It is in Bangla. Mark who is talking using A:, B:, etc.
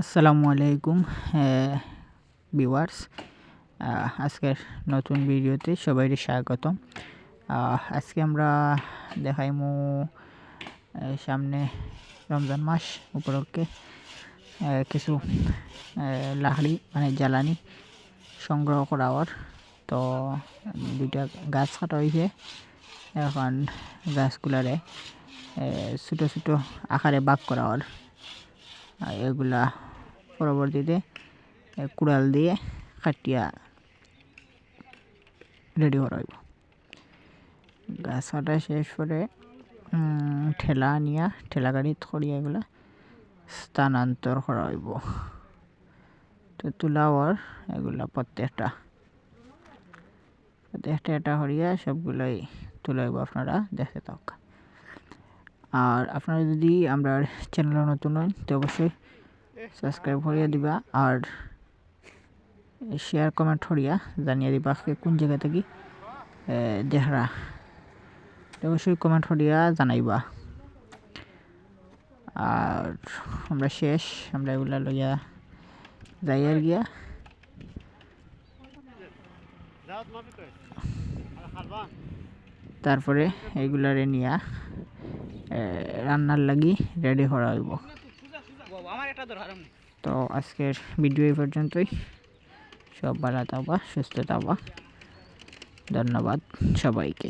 A: আসসালামু আলাইকুম ভিউয়ার্স আজকের নতুন ভিডিওতে সবাইকে স্বাগতম। আজকে আমরা দেখাইমু সামনে রমজান মাস উপলক্ষে কিছু লাকড়ি মানে জ্বালানি সংগ্রহ করা হওয়ার। তো, দুইটা গাছ কাটা হয়েছে এখন গাছগুলারে ছোটো ছোটো আকারে ভাগ করা হওয়ার। এগুলা পরবর্তীতে কুড়াল দিয়ে কাটিয়া রেডি করা হইব। গাছ কাটা শেষ করে ঠেলা নিয়া ঠেলা গাড়িত করিয়া এগুলা স্থানান্তর করা হইব। তো তুলাওয়ার এগুলা প্রত্যেকটা প্রত্যেকটা এটা করিয়া সবগুলোই তুলাইব আপনারা, দেখতে থাক। আর আপনারা যদি আমরা চ্যানেলে নতুন হন, তো অবশ্যই সাবস্ক্রাইব করিয়া দিবা আর শেয়ার কমেন্ট করিয়া জানিয়ে দিবা আজকে কোন জায়গা থেকে তো অবশ্যই কমেন্ট করিয়া জানাইবা। আর আমরা শেষ, আমরা এগুলা লইয়া যাই আর গিয়া। তারপরে এগুলারে নিয়া রান্নার লাগি রেডি করা হইব। তো আজকের ভিডিও এই পর্যন্তই। সব ভালো থাকবা, সুস্থ থাকবা। ধন্যবাদ সবাইকে।